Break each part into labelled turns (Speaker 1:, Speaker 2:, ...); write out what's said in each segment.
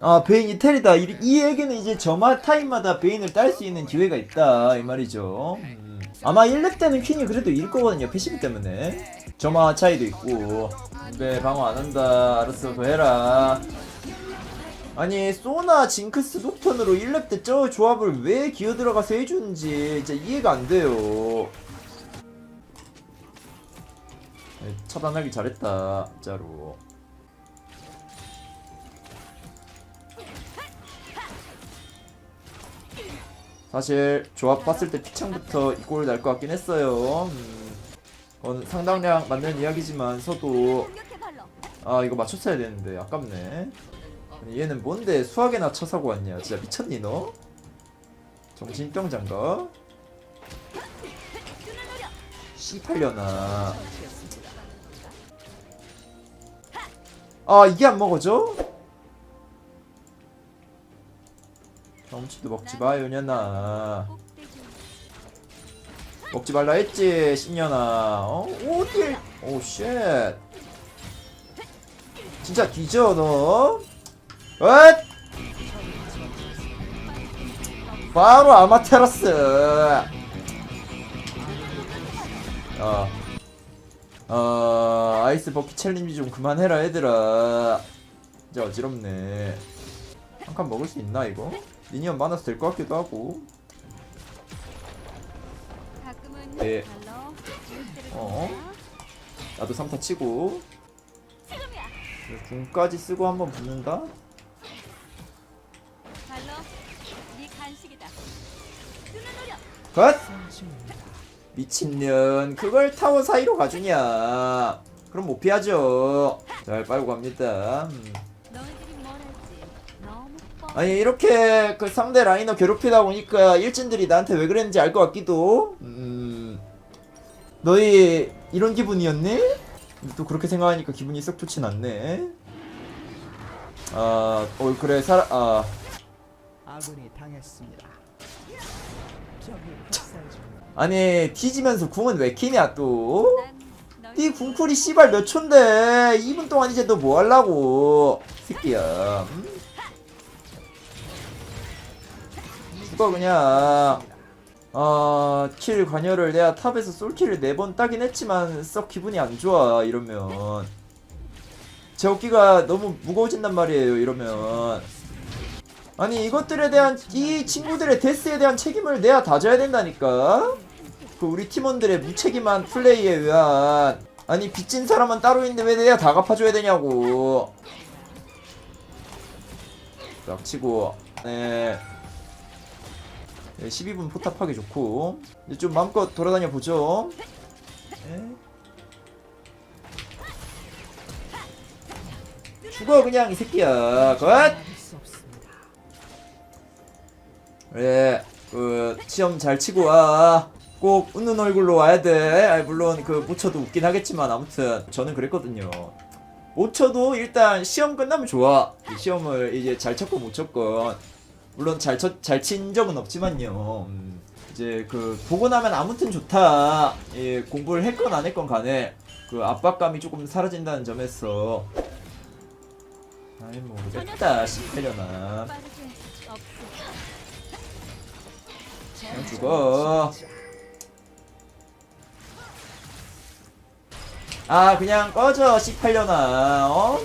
Speaker 1: 아 베인 이텔이다. 이, 이 얘기는 이제 저마 타임마다 베인을 딸 수 있는 기회가 있다 이 말이죠. 음. 아마 1렙 때는 퀸이 그래도 이길 거거든요 패시브 때문에. 저마 차이도 있고. 네 방어 안 한다. 알았어 더 해라. 아니 소나 징크스 녹턴으로 1렙 때 저 조합을 왜 기어 들어가서 해주는지 진짜 이해가 안 돼요. 네, 차단하기 잘했다 진짜로 사실 조합 봤을 때 피창부터 이 골 날 것 같긴 했어요. 음, 그건 상당량 맞는 이야기지만 서도 아 이거 맞췄어야 되는데 아깝네. 얘는 뭔데 수학에나 쳐사고 왔냐? 진짜 미쳤니 너? 정신병자인가? 씨팔려나. 아 이게 안 먹어져? 경치도 먹지 마 요년아 먹지 말라 했지 신년아 어? 오딜 오쉣 진짜 뒤져 너 엇! 바로 아마테라스 어. 어 아이스 버킷 챌린지 좀 그만해라 얘들아 진짜 어지럽네 한 칸 먹을 수 있나 이거? 미니언 많아서 될 것 같기도 하고 네. 어? 나도 3타 치고 궁까지 쓰고 한번 붙는다?
Speaker 2: 네
Speaker 1: 컷! 미친년. 그걸 타워 사이로 가주냐? 그럼 못 피하죠. 잘 빨고 갑니다. 음. 아니 이렇게 그 상대 라이너 괴롭히다 보니까 일진들이 나한테 왜 그랬는지 알 것 같기도. 음. 너희 이런 기분이었니? 또 그렇게 생각하니까 기분이 썩 좋진 않네. 아, 어 그래 살아 아.
Speaker 3: 아군이 당했습니다. 적이 학살 중.
Speaker 1: 아니 뒤지면서 궁은 왜 키냐 또?
Speaker 2: 너희
Speaker 1: 궁쿨이 씨발 몇 촌데? 2분 동안 이제 너뭐 하려고? 새끼야 음? 죽어 그냥. 어킬 관여를 내가 탑에서 솔킬을 4번 따긴 했지만 썩 기분이 안 좋아 이러면. 제 어깨가 너무 무거워진단 말이에요 이러면. 아니 이것들에 대한 이 친구들의 데스에 대한 책임을 내가 다 져야 된다니까 그 우리 팀원들의 무책임한 플레이에 의한 아니 빚진 사람은 따로 있는데 왜 내가 다 갚아줘야 되냐고 딱 치고 네. 네 12분 포탑하기 좋고 이제 좀 마음껏 돌아다녀 보죠 네. 죽어 그냥 이 새끼야 컷. 그래 그 시험 잘 치고 와 꼭 웃는 얼굴로 와야 돼. 아니, 물론 그 못 쳐도 웃긴 하겠지만 아무튼 저는 그랬거든요. 못 쳐도 일단 시험 끝나면 좋아. 이 시험을 이제 잘 쳤건 못 쳤건. 물론 잘잘친 적은 없지만요. 음, 이제 그 보고 나면 아무튼 좋다. 예, 공부를 했건 안 했건 간에 그 압박감이 조금 사라진다는 점에서. 아이 뭐 됐다. 싶으려나. 그냥 죽어. 아 그냥 꺼져 씨팔려나 어?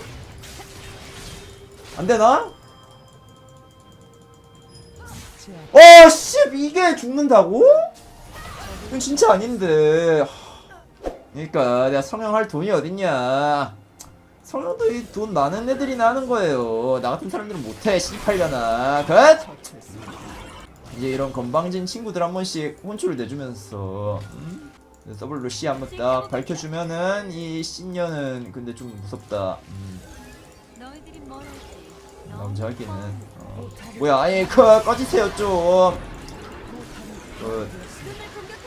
Speaker 1: 안되나?
Speaker 3: 제압
Speaker 1: 어씨 이게 죽는다고? 이건 진짜 아닌데 하, 그러니까 내가 성형할 돈이 어딨냐 성형도 이 돈 많은 애들이나 하는 거예요 나 같은 사람들은 못해 씨팔려나 컷!
Speaker 3: 처치했습니다.
Speaker 1: 이제 이런 건방진 친구들 한 번씩 혼쭐을 내주면서 음? 더블로 C 한번 딱 밝혀주면은 이 신년은 근데 좀 무섭다. 음,
Speaker 2: 너희들이 뭘 할지 너무
Speaker 1: 남자 하기는
Speaker 2: 뻔
Speaker 1: 어. 뭐야 아니 그 꺼지세요 좀. 그,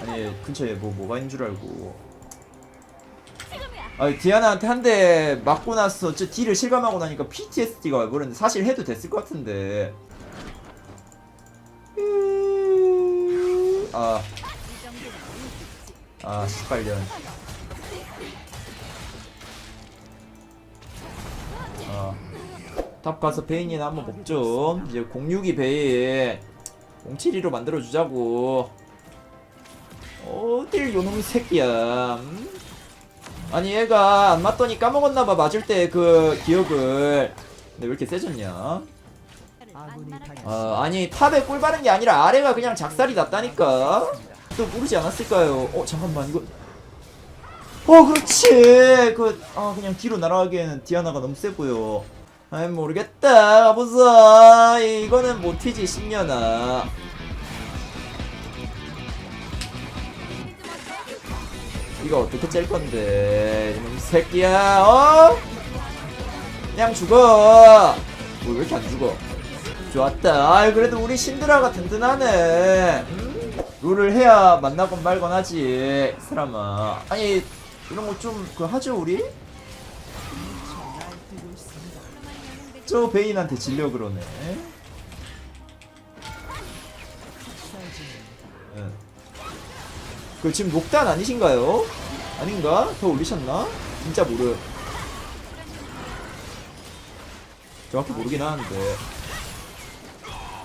Speaker 1: 아니 근처에 뭐 뭐가 있는 줄 알고. 아니 디아나한테 한 대 맞고 나서 저 딜을 실감하고 나니까 PTSD가 와버렸는데 사실 해도 됐을 것 같은데. 아 아, 18년. 아, 탑 가서 베인이나 한번 먹죠. 이제 06이 베인, 07이로 만들어주자고. 어딜 요놈 새끼야. 음? 아니 얘가 안 맞더니 까먹었나봐 맞을 때 그 기억을. 근데 왜 이렇게 세졌냐?
Speaker 3: 아,
Speaker 1: 아니 탑에 꿀 바른 게 아니라 아래가 그냥 작살이 났다니까 또 모르지 않았을까요? 어 잠깐만 이거 어 그렇지 그아 그냥 뒤로 날아가기에는 디아나가 너무 세고요 아이 모르겠다 보자 이거는 못 튀지 10년아 이거 어떻게 짤 건데 이놈 새끼야 어? 그냥 죽어 뭐 왜 이렇게 안 죽어 좋았다. 아이 그래도 우리 신드라가 든든하네. 음? 룰을 해야 만나건 말건 하지. 이 사람아. 아니 이런 거 좀 그 하죠 우리? 저 베인한테 질려 그러네. 응. 그 지금 녹단 아니신가요? 아닌가? 더 올리셨나? 진짜 모르. 정확히 모르긴 하는데.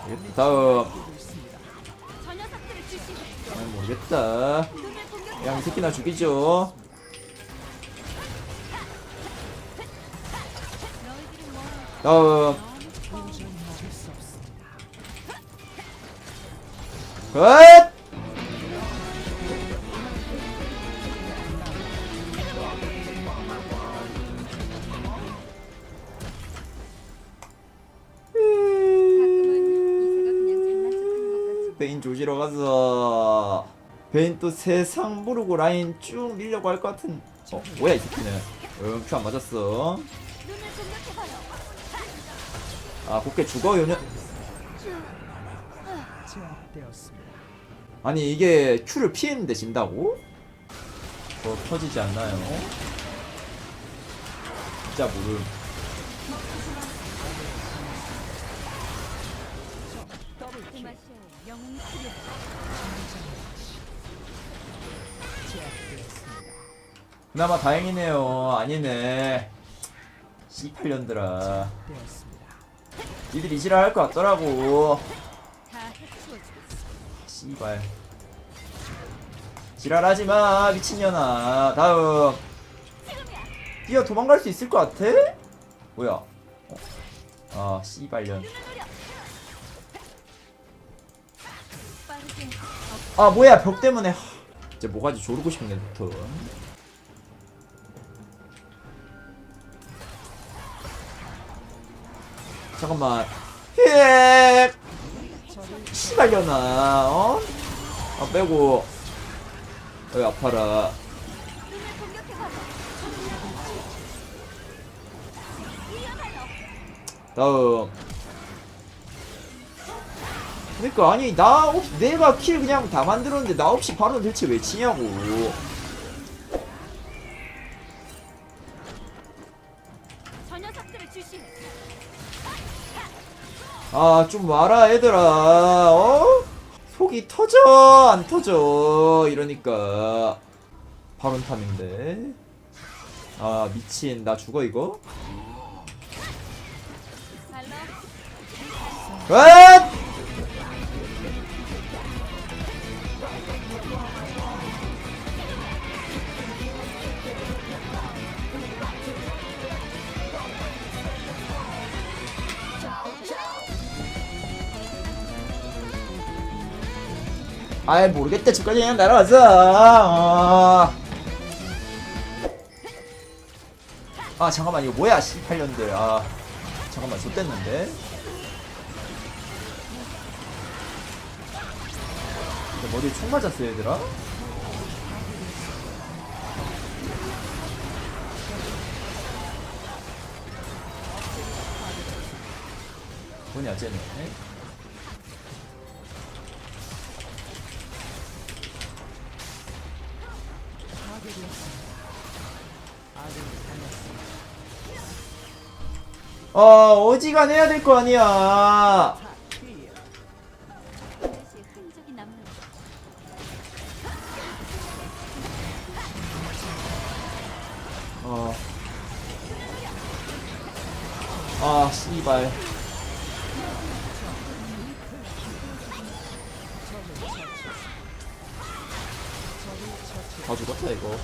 Speaker 1: 예, 다음. 그냥 이 새끼나 죽이죠.
Speaker 2: 장난쳤던 것 같지.
Speaker 1: 베인 조지러 가서 베인 또 세상 모르고 라인 쭉 밀려고 할 것 같은 어 뭐야 이 새끼는 응 큐안 맞았어
Speaker 2: 눈을 공격해봐요.
Speaker 1: 아 곱게 죽어
Speaker 3: 제압되었습니다.
Speaker 1: 아니 이게 큐를 피했는데 진다고? 더 터지지 않나요? 진짜 모름 그나마 다행이네요 아니네 18년들아
Speaker 3: 되었습니다.
Speaker 1: 니들 이지랄 할 것 같더라고. 씨발 지랄하지 마 미친년아 다음 뛰어 도망갈 수 있을 것 같아? 뭐야 어? 아 씨발년. 아 뭐야 벽 때문에 하, 이제 뭐가지 조르고 싶네 부터 잠깐만 헥 씨발년아 어? 아 빼고 왜 아파라. 다음 그러니까 아니 나 없, 내가 킬 그냥 다 만들었는데 나 없이 바로 대체 왜 치냐고. 아 좀 와라 얘들아. 어? 속이 터져 안 터져? 이러니까. 바론탐인데. 아 미친. 나 죽어 이거?
Speaker 2: 발
Speaker 1: 아이 모르겠다. 집까지 그냥 날아가자 어. 아 잠깐만. 이거 뭐야 18년들 아 잠깐만. 좆됐는데? 머리에 총 맞았어 얘들아? 뭐냐 쟤네 어 어지간해야 될 거 아니야.
Speaker 3: 어. 아, 씨발. 다 죽었다, 이거.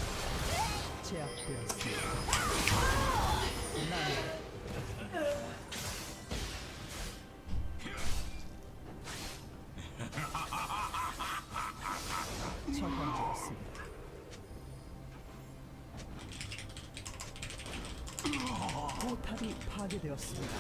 Speaker 4: 포탑이 파괴되었습니다.